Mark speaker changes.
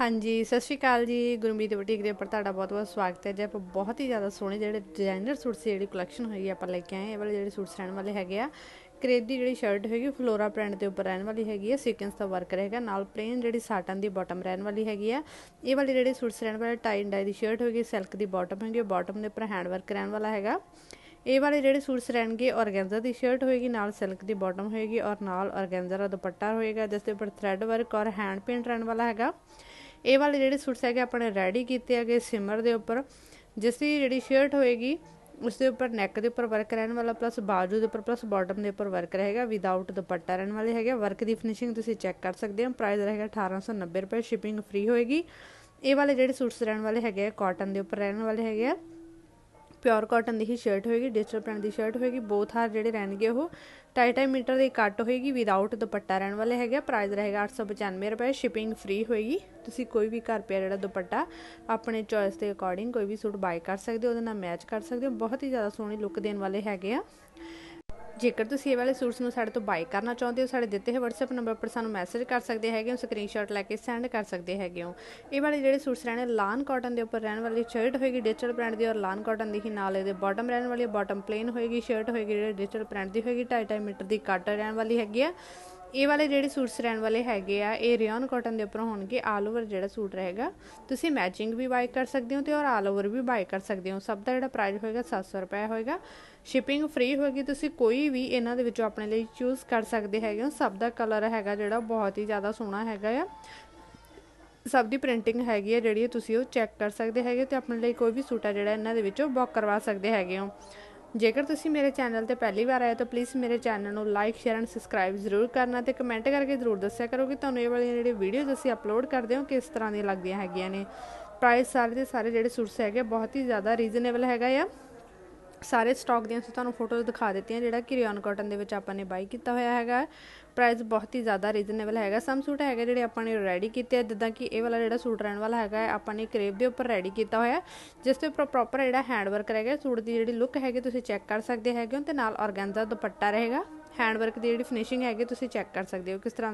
Speaker 1: ਹਾਂਜੀ, ਸਤਿ ਸ਼੍ਰੀ ਅਕਾਲ ਜੀ। ਗੁਰਮੀਤ ਬੁਟੀਕ ਦੇ ਉੱਪਰ ਤੁਹਾਡਾ ਬਹੁਤ-ਬਹੁਤ ਸਵਾਗਤ ਹੈ। ਜੇ ਆਪਾਂ ਬਹੁਤ ਹੀ ਜ਼ਿਆਦਾ ਸੋਹਣੇ ਜਿਹੜੇ ਡਿਜ਼ਾਈਨਰ ਸੂਟ ਸੀ ਜਿਹੜੀ ਕਲੈਕਸ਼ਨ ਹੋਈ ਆਪਾਂ ਲੈ ਕੇ ਆਏ ਇਹ ਵਾਲੇ ਜਿਹੜੇ ਸੂਟਸ ਰਹਿਣ ਵਾਲੇ ਹੈਗੇ ਆ ਕਰੇਪ ਦੀ ਜਿਹੜੀ ਸ਼ਰਟ ਹੈਗੀ ਫਲੋਰਾ ਪ੍ਰਿੰਟ ਦੇ ਉੱਪਰ ਰਹਿਣ ਵਾਲੀ ਹੈਗੀ ਹੈ। ਸੀਕੁਐਂਸ ਦਾ ਵਰਕ ਰਹੇਗਾ। ਨਾਲ ਪਲੇਨ ਜਿਹੜੀ ਸਾਟਨ ਦੀ ਬਾਟਮ ਰਹਿਣ ਵਾਲੀ ਹੈਗੀ ਆ। ਇਹ ਵਾਲੇ ਜਿਹੜੇ ਸੂਟਸ ਰਹਿਣ ਵਾਲੇ ਟਾਈ ਡਾਈ ਦੀ ਸ਼ਰਟ ਹੋਏਗੀ ਸਿਲਕ ਦੀ ਬਾਟਮ ਹੋਏਗੀ ਬਾਟਮ ਦੇ ਉੱਪਰ ਹੈਂਡ ਵਰਕ ਰਹਿਣ ਵਾਲਾ ਹੈਗਾ। ਇਹ ਵਾਲੇ ਜਿਹੜੇ ਸੂਟਸ ਰਹਿਣਗੇ ਔਰਗੈਂਜ਼ਾ ਦੀ ਸ਼ਰਟ ਹੋਏਗੀ, ਨਾਲ ਸਿਲਕ ਦੀ ਬਾਟਮ ਹੋਏਗੀ ਔਰ ਨਾਲ ਔਰਗੈਂਜ਼ਾ ਦਾ ਦੁਪੱਟਾ ਹੋਏਗਾ, ਜਿਸ ਦੇ ਉੱਪਰ ਥ੍ਰੈਡ ਵਰਕ ਔਰ ਹੈਂਡ ਪੇਂਟ ਰਹਿਣ ਵਾਲਾ ਹੈਗਾ। ਇਹ ਵਾਲੇ ਜਿਹੜੇ ਸੂਟਸ ਹੈਗੇ ਆਪਣੇ ਰੈਡੀ ਕੀਤੇ ਹੈਗੇ ਸਿਮਰ ਦੇ ਉੱਪਰ, ਜਿਸ ਦੀ ਜਿਹੜੀ ਸ਼ਰਟ ਹੋਏਗੀ, ਉਸ ਦੇ ਉੱਪਰ ਨੈਕ ਦੇ ਉੱਪਰ ਵਰਕ ਰਹਿਣ ਵਾਲਾ ਪਲੱਸ ਬਾਜੂ ਦੇ ਉੱਪਰ ਪਲੱਸ ਬਾਟਮ ਦੇ ਉੱਪਰ ਵਰਕ ਰਹੇਗਾ ਵਿਦਆਊਟ ਦੁਪੱਟਾ ਰਹਿਣ ਵਾਲੇ ਹੈਗੇ ਵਰਕ ਦੀ ਫਿਨਿਸ਼ਿੰਗ ਤੁਸੀਂ ਚੈੱਕ ਕਰ ਸਕਦੇ ਹੋ। ਪ੍ਰਾਈਸ ਰਹੇਗਾ 1890 ਰੁਪਏ ਸ਼ਿਪਿੰਗ ਫ੍ਰੀ ਹੋਏਗੀ। ਇਹ ਵਾਲੇ ਜਿਹੜੇ ਸੂਟਸ ਰਹਿਣ ਵਾਲੇ ਹੈਗੇ ਆ ਕਾਟਨ ਦੇ ਉੱਪਰ ਰਹਿਣ ਵਾਲੇ ਹੈਗੇ ਆ। ਪਿਓਰ ਕਾਟਨ ਦੀ ਹੀ ਸ਼ਰਟ ਹੋਏਗੀ ਡਿਜੀਟਲ ਪ੍ਰਿੰਟ ਦੀ ਸ਼ਰਟ ਹੋਏਗੀ। ਬੋਥ ਹਾਰ ਜਿਹੜੇ ਰਹਿਣਗੇ ਉਹ 2.5 ਮੀਟਰ ਦੀ ਕੱਟ ਹੋਏਗੀ ਵਿਦਆਊਟ ਦੁਪੱਟਾ ਰਹਿਣ ਵਾਲੇ ਹੈਗੇ ਪ੍ਰਾਈਸ ਰਹੇਗਾ 895 ਰੁਪਏ ਸ਼ਿਪਿੰਗ ਫ੍ਰੀ ਹੋਏਗੀ। ਤੁਸੀਂ ਕੋਈ ਵੀ ਘਰ ਪਿਆ ਜਿਹੜਾ ਦੁਪੱਟਾ, ਆਪਣੇ ਚੋਇਸ ਦੇ ਅਕੋਰਡਿੰਗ ਕੋਈ ਵੀ ਸੂਟ ਬਾਈ ਕਰ ਸਕਦੇ ਹੋ, ਉਹਦੇ ਨਾਲ ਮੈਚ ਕਰ ਸਕਦੇ ਹੋ। ਬਹੁਤ ਹੀ ਜ਼ਿਆਦਾ ਸੋਹਣੀ ਲੁੱਕ ਦੇਣ ਵਾਲੇ ਹੈਗੇ ਆ। ਜੇਕਰ ਤੁਸੀਂ ਇਹ ਵਾਲੇ ਸੂਟਸ ਨੂੰ ਸਾਡੇ ਤੋਂ ਬਾਈ ਕਰਨਾ ਚਾਹੁੰਦੇ ਹੋ, ਸਾਡੇ ਦਿੱਤੇ ਹੋਏ WhatsApp ਨੰਬਰ ਪਰ ਸਾਨੂੰ ਮੈਸੇਜ ਕਰ ਸਕਦੇ ਹੈਗੇ ਹੋ ਸਕਰੀਨਸ਼ਾਟ ਲੈ ਕੇ ਸੈਂਡ ਕਰ ਸਕਦੇ ਹੈਗੇ ਹੋ। ਇਹ ਵਾਲੇ ਜਿਹੜੇ ਸੂਟਸ ਰਹਿਣੇ ਲਾਨ ਕਾਟਨ ਦੇ ਉੱਪਰ ਰਹਿਣ ਵਾਲੀ ਸ਼ਰਟ ਹੋਏਗੀ ਡਿਜੀਟਲ ਪ੍ਰਿੰਟ ਦੀ ਔਰ ਲਾਨ ਕਾਟਨ ਦੀ ਹੀ ਨਾਲ ਇਹਦੇ ਬਾਟਮ ਰਹਿਣ ਵਾਲੀ ਬਾਟਮ ਪਲੇਨ ਹੋਏਗੀ ਸ਼ਰਟ ਹੋਏਗੀ, ਜਿਹੜੇ ਡਿਜੀਟਲ ਪ੍ਰਿੰਟ ਦੀ ਹੋਏਗੀ 2.5 ਮੀਟਰ ਦੀ ਕੱਟ ਰਹਿਣ ਵਾਲੀ ਹੈਗੀ ਆ। ਇਹ ਵਾਲੇ ਜਿਹੜੇ ਸੂਟਸ ਰਹਿਣ ਵਾਲੇ ਹੈਗੇ ਆ, ਇਹ ਰਿਓਨ ਕਾਟਨ ਦੇ ਉੱਪਰ ਹੋਣਗੇ ਆਲ ਓਵਰ ਜਿਹੜਾ ਸੂਟ ਰਹੇਗਾ, ਤੁਸੀਂ ਮੈਚਿੰਗ ਵੀ ਬਾਈ ਕਰ ਸਕਦੇ ਹੋ ਤੇ ਔਰ ਆਲ ਓਵਰ ਵੀ ਬਾਈ ਕਰ ਸਕਦੇ ਹੋ। ਸਭ ਦਾ ਜਿਹੜਾ ਪ੍ਰਾਈਸ ਹੋਏਗਾ 700 ਰੁਪਏ ਹੋਏਗਾ। ਸ਼ਿਪਿੰਗ ਫ੍ਰੀ ਹੋਏਗੀ, ਤੁਸੀਂ ਕੋਈ ਵੀ ਇਹਨਾਂ ਦੇ ਵਿੱਚੋਂ ਆਪਣੇ ਲਈ ਚੂਜ਼ ਕਰ ਸਕਦੇ ਹੈਗੇ ਹੋ। ਸਭ ਦਾ ਕਲਰ ਹੈਗਾ ਜਿਹੜਾ ਬਹੁਤ ਹੀ ਜ਼ਿਆਦਾ ਸੋਹਣਾ ਹੈਗਾ ਆ। ਸਭ ਦੀ ਪ੍ਰਿੰਟਿੰਗ ਹੈਗੀ ਹੈ ਜਿਹੜੀ, ਤੁਸੀਂ ਉਹ ਚੈੱਕ ਕਰ ਸਕਦੇ ਹੈਗੇ ਤੇ ਆਪਣੇ ਲਈ ਕੋਈ ਵੀ ਸੂਟ ਆ ਜਿਹੜਾ ਇਹਨਾਂ ਦੇ ਵਿੱਚੋਂ ਬੁੱਕ ਕਰਵਾ ਸਕਦੇ ਹੈਗੇ ਹੋ। ਜੇਕਰ ਤੁਸੀਂ ਮੇਰੇ ਚੈਨਲ ਤੇ ਪਹਿਲੀ ਵਾਰ ਆਏ ਤਾਂ ਪਲੀਜ਼ ਮੇਰੇ ਚੈਨਲ ਨੂੰ ਲਾਈਕ ਸ਼ੇਅਰ ਐਂਡ ਸਬਸਕ੍ਰਾਈਬ ਜ਼ਰੂਰ ਕਰਨਾ ਤੇ ਕਮੈਂਟ ਕਰਕੇ ਜ਼ਰੂਰ ਦੱਸਿਆ ਕਰੋ ਕਿ ਤੁਹਾਨੂੰ ਇਹ ਵਾਲੀਆਂ ਜਿਹੜੇ ਵੀਡੀਓਜ਼ ਅਸੀਂ ਅਪਲੋਡ ਕਰਦੇ ਹਾਂ ਕਿਸ ਤਰ੍ਹਾਂ ਦੀਆਂ ਲੱਗਦੀਆਂ ਹੈਗੀਆਂ ਨੇ। ਪ੍ਰਾਈਸ ਸਾਰੇ ਦੇ ਸਾਰੇ ਜਿਹੜੇ ਸੂਟਸ ਹੈਗੇ ਬਹੁਤ ਹੀ ਜ਼ਿਆਦਾ ਰੀਜ਼ਨੇਬਲ ਹੈਗਾ ਆ। ਸਾਰੇ ਸਟਾਕ ਦੀਆਂ ਅਸੀਂ ਤੁਹਾਨੂੰ ਫੋਟੋਜ਼ ਦਿਖਾ ਦਿੱਤੀਆਂ, ਜਿਹੜਾ ਕਿ ਰਿਓਨ ਕਾਟਨ ਦੇ ਵਿੱਚ ਆਪਾਂ ਨੇ ਬਾਈ ਕੀਤਾ ਹੋਇਆ ਹੈਗਾ। ਪ੍ਰਾਈਸ ਬਹੁਤ ਹੀ ਜ਼ਿਆਦਾ ਰੀਜ਼ਨੇਬਲ ਹੈਗਾ। ਸਮ ਸੂਟ ਹੈਗੇ ਜਿਹੜੇ ਆਪਾਂ ਨੇ ਰੈਡੀ ਕੀਤੇ ਆ, ਜਿੱਦਾਂ ਕਿ ਇਹ ਵਾਲਾ ਜਿਹੜਾ ਸੂਟ ਰਹਿਣ ਵਾਲਾ ਹੈਗਾ, ਆਪਾਂ ਨੇ ਕਰੇਪ ਦੇ ਉੱਪਰ ਰੈਡੀ ਕੀਤਾ ਹੋਇਆ। ਜਿਸ ਦੇ ਉੱਪਰ ਪ੍ਰੋਪਰ ਜਿਹੜਾ ਹੈਂਡ ਵਰਕ ਰਹੇਗਾ ਸੂਟ ਦੀ ਜਿਹੜੀ ਲੁੱਕ ਹੈਗੀ, ਤੁਸੀਂ ਚੈੱਕ ਕਰ ਸਕਦੇ ਹੈਗੇ ਹੋ ਤੇ ਨਾਲ ਆਰਗੈਂਜ਼ਾ ਦੁਪੱਟਾ ਰਹੇਗਾ। ਹੈਂਡ ਵਰਕ ਦੀ ਜਿਹੜੀ ਫਿਨਿਸ਼ਿੰਗ ਹੈਗੀ, ਤੁਸੀਂ ਚੈੱਕ ਕਰ ਸਕਦੇ ਹੋ ਕਿਸ ਤਰ੍ਹਾਂ